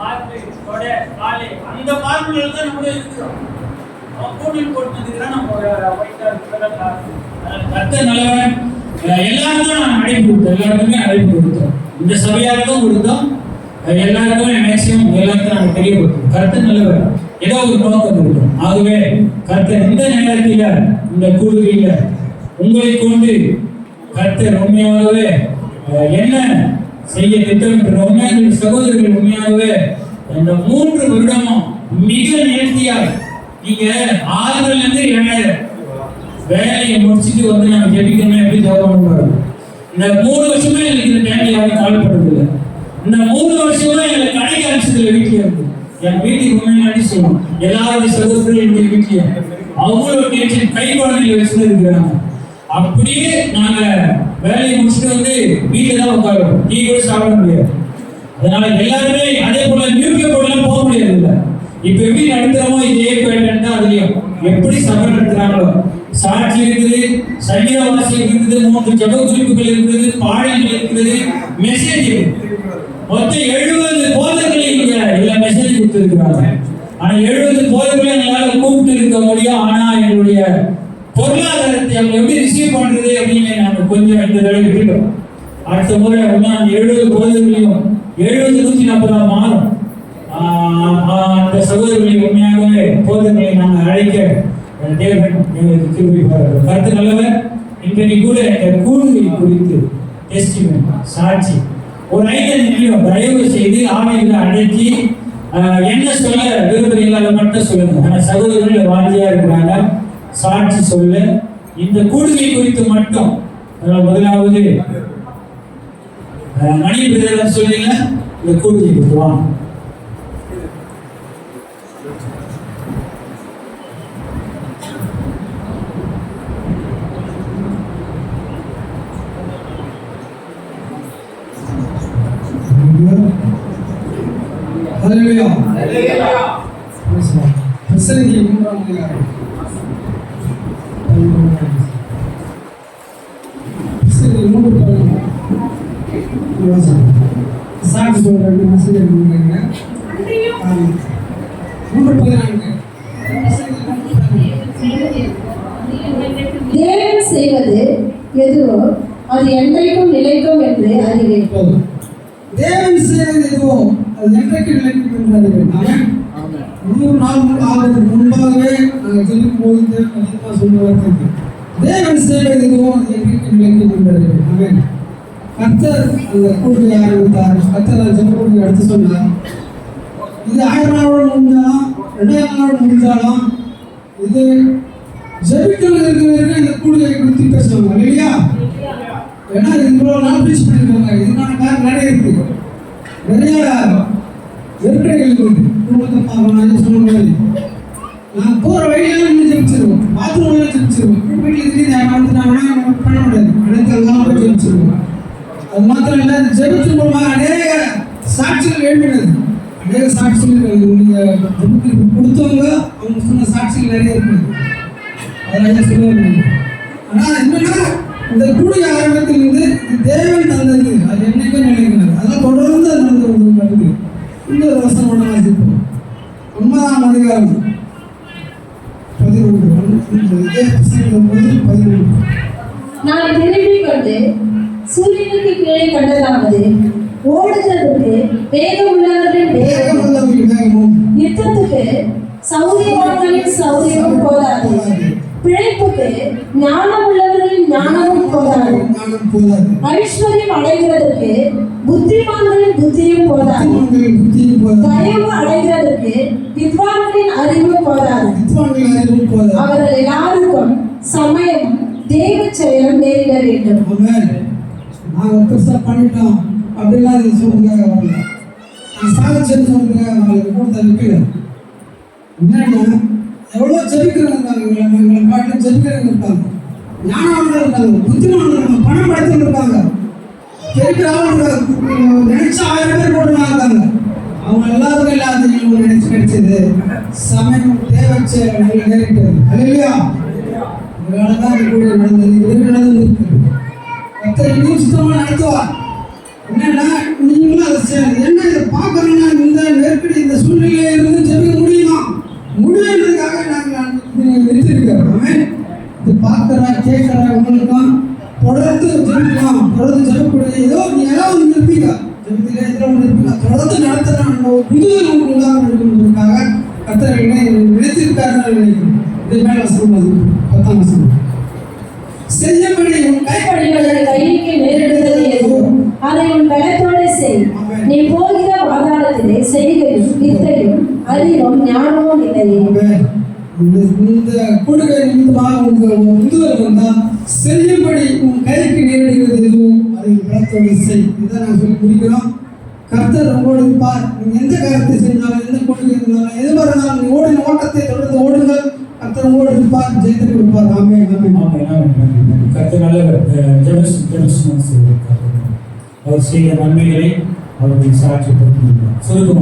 மார்பு கொடை காலை அந்த மார்புல தான் நம்ம இருக்கிறோம். அவன் கூட்டில் போட்டுக்கிறா நம்ம ஒயிட்டா இருக்கிறதா கத்த நல்லவன். எல்லாருக்கும் நான் அழைப்பு கொடுத்தோம் எல்லாருக்குமே அழைப்பு கொடுத்தோம். இந்த சபையாருக்கும் கொடுத்தோம். எல்லாருக்குமே மேக்சிமம் எல்லாருக்கும் நாங்கள் தெரியப்படுத்தோம் கருத்து நல்லவர். ஏதோ ஒரு நோக்கம் இருக்கும். ஆகவே கர்த்தர் இந்த நேரத்தில் இந்த கூடுகையில் உங்களை கொண்டு கர்த்தர் உண்மையாகவே என்ன செய்ய திட்டமிட்டு உண்மையாக சகோதரர்கள் உண்மையாகவே இந்த மூன்று வருடமும் மிக நேர்த்தியாக நீங்க ஆறுல இருந்து ஏழாயிரம் வேலையை முடிச்சுட்டு வந்து நாங்க ஜெபிக்கணும் எப்படி ஜெபம் இந்த மூணு வருஷமே எனக்கு இந்த டைம் யாரும் கால் இல்லை இந்த மூணு வருஷமா எங்களை கடைக்கு அடிச்சதுல வீட்டுல இருந்து. என் வீட்டுக்கு முன்னாடி சொல்லணும் எல்லாருடைய சகோதரர்கள் என்னுடைய வீட்டுல. அவங்களோட கை குழந்தைகளை வச்சுட்டு இருக்கிறாங்க. அப்படியே நாங்க வேலையை முடிச்சுட்டு வந்து வீட்டுல தான் உட்காருவோம். டீ கூட சாப்பிட முடியாது. அதனால எல்லாருமே அதே போல நியூக்ளிய போர்ட்லாம் போக முடியாது இல்ல. இப்ப எப்படி நடத்துறோமோ இதே பேட்டன் தான் அதுலயும். எப்படி சபை நடத்துறாங்களோ. சாட்சி இருக்குது சங்கீத வாசியம் இருக்குது மூன்று ஜப குறிப்புகள் இருக்குது பாடல்கள் இருக்குது மெசேஜ் மொத்தம் எழுபது போதர்களை இங்க இல்ல மெசேஜ் கொடுத்துருக்கிறாங்க. ஆனா எழுபது போதர்களை எங்களால் கூப்பிட்டு இருக்க முடியும். ஆனா எங்களுடைய பொருளாதாரத்தை அவங்க எப்படி ரிசீவ் பண்றது அப்படின்னு நாங்க கொஞ்சம் இந்த தடவை விட்டுட்டோம். அடுத்த முறை ஒன்றாம் எழுபது போதர்களையும் எழுபது நூத்தி நாற்பது மாறும் அந்த சகோதரர்களை உண்மையாகவே போதர்களை நாங்கள் அழைக்க தேவன் எங்களுக்கு கிருபை கருத்து நல்லவர். இன்றைக்கு கூட இந்த கூடுகை குறித்து டெஸ்டிமெண்ட் சாட்சி ஒரு ஐந்து நிமிடம் தயவு செய்து ஆணைகளை அழைச்சி என்ன சொல்ல விரும்புறீங்களோ அதை மட்டும் சொல்லுங்க. ஆனால் சகோதரர்கள் வாஞ்சியா இருக்கிறாங்க சாட்சி சொல்ல இந்த கூடுகை குறித்து மட்டும் முதலாவது மணி பிரதர் சொல்றீங்க இந்த கூடுகை குறித்து வாங்க ஹalleluya பிரசங்கி மூன்றாம் சாட்சி சொல்ற ரெண்டு. மூன்று பதினான்கு. தேவன் செய்வது எதுவோ அது என்றைக்கும் நிலைக்கும் என்று அறிவேன் போதும். தேவன் செய்வது எதுவோ அது என்றைக்கு நிலைக்கும் என்று அறிவேன் ஆமென். நூறு நாள் ஆவதற்கு முன்பாகவே நாங்கள் ஜெபிக்கும் போது அதிகமாக சொல்லுவார்கள் தேவன் செய்வது எதுவோ அது என்றைக்கு நிலைக்கும் கர்த்தர் அந்த கூட்டத்தை ஆரம்பித்தார் கர்த்தர் அந்த ஜெபக்கூட்டத்தை எடுத்து சொன்னார். இது ஆயிரம் நாளோடு முடிஞ்சாலும் ரெண்டாயிரம் நாளோடு முடிஞ்சாலும் இது ஜெபிக்கிறது இருக்கிறவர்கள் இந்த கூடுதலை குறித்து பேசுவாங்க இல்லையா? ஏன்னா இது இவ்வளோ நாள் ப்ரீச் பண்ணியிருக்காங்க இதுக்கான காரணம் நிறைய இருக்கு. நிறைய வெற்றிகள் இருக்குது குடும்பத்தை பார்க்கணும் சொன்ன மாதிரி நான் போகிற வழியில் நின்று ஜெபிச்சிருவோம் பாத்ரூம்ல வீட்டில் திடீர்னு யாரும் வந்துட்டாங்கன்னா பண்ண முடியாது அனைத்து எல்லாம் போய் ஜெபிச்சிருவோம் அது மாத்திரம் இல்லை இந்த ஜெபிச்சு மூலமாக அநேக சாட்சிகள் எழுப்பினது அநேக சாட்சிகள் நீங்கள் ஜெபிக்கு கொடுத்தவங்க அவங்க சொன்ன சாட்சிகள் நிறைய இருக்குது அதெல்லாம் சொல்லுவாங்க ஆனால் என்னன்னா இந்த கூடிய ஆரம்பத்திலிருந்து தேவன் தந்தது அது என்னைக்கும் நினைக்கிறது அதெல்லாம் தொடர்ந்து அது நடந்து கொண்டு வருது இன்னொரு வசனோட வாசிப்போம் ஒன்பதாம் அதிகாரம் பதினொன்று ஒன்று, இதே புஸ்தகம் ஒன்பது, பதினொன்று நான் திரும்பிக் கொண்டு சூரியனுக்கு கீழே கண்டதாவது ஓடுகிறதுக்கு வேகம் உள்ளவர்களின் வேகம் வேகமுள்ளவர்கள். வேகமும் யுத்தத்துக்கு சௌரியவான்களின் சௌரியமும் போதாது. பிழைப்புக்கு ஞானம் உள்ளவர்களின் ஞானமும் போதாது. ஐஸ்வர்யம் புத்திமான்களின் புத்தியும் போதாது. தயவு வித்வான்களின் அறிவும் போதாது. அவர்கள் எல்லாருக்கும் சமயம் தேவ செயலும் நேரிட வேண்டும். ஆமென். நாங்க பெருசா பண்ணிட்டோம். அப்படிலாம் சொல்றதுக்காக வரல நான் சாதிச்சேன்னு சொல்றதுக்காக அவங்களுக்கு கொடுத்த வைக்கல என்னன்னா எவ்வளோ ஜெபிக்கிறவங்க இருக்காங்க எங்களை பாட்டில் ஜெபிக்கிறவங்க இருக்காங்க ஞானவான்கள் இருக்காங்க இருக்காங்க பணம் படைத்தவங்க இருக்காங்க ஜெபிக்கிறவங்க நினைச்ச ஆயிரம் பேர் இருக்காங்க அவங்க எல்லாருக்கும் இல்லாத ஒரு நினைச்சு கிடைச்சது. சமயம் தேவச்ச நிறைவேறிட்டது அதுலையா இதனால தான் இது கூட நடந்தது. இது நடந்திருக்கு கத்தரை நீ சுத்தமாக என்ன இதை பார்க்கணும்னா இந்த நெருக்கடி இந்த சூழ்நிலையில இருந்து ஜெபிக்க முடியுமா? முடியுன்றதுக்காக நாங்கள் நிறுத்திருக்கோம் இது பார்க்குறா கேட்குறா உங்களுக்கும் தொடர்ந்து ஜெபிக்கலாம். தொடர்ந்து ஜெபிக்கக்கூடிய ஏதோ நீ ஒரு புதுவர் உண்டாக இருக்கணுன்றதுக்காக கத்தர் என்னை நினைத்திருக்காருன்னு நினைக்கிறேன். இது மேல வசனம் பத்தாம் வசனம். செய்யபடி உன் கைப்படிகளை கைக்கு நேரிடுவது எதுவோ அதை உன் பலத்தோடு செய். நீ போகிற பாதாளத்திலே செய்கையும் வித்தையும் அறிவும் ஞானமும் இல்லையே. இந்த கொடுக்கை நிமித்தமாக உங்க முதுவர் வந்தா செய்யும்படி உன் கைக்கு நேரிடுகிறது எதுவும்? அதை பலத்தோடு செய். இதான் நான் சொல்லி முடிக்கிறோம். கர்த்தர் உங்களோடு இருப்பார். நீங்க எந்த காரியத்தை செய்தாலும் எந்த கொள்கை இருந்தாலும் எது வரலாம் நீ ஓடின ஓட்டத்தை தொடர்ந்து ஓடுங்கள். கர்த்தர் உங்களோடு இருப்பார். ஜெயித்து கொடுப்பார் ஆமே ஆமே ஆமே கர்த்தர் நல்லவர். அஹ் ஜெபஸ் ஜெபஸ் அவர் செய்த நன்மைகளை அவர்கள் சாட்சிப்படுத்தினார் சுருக்கமாக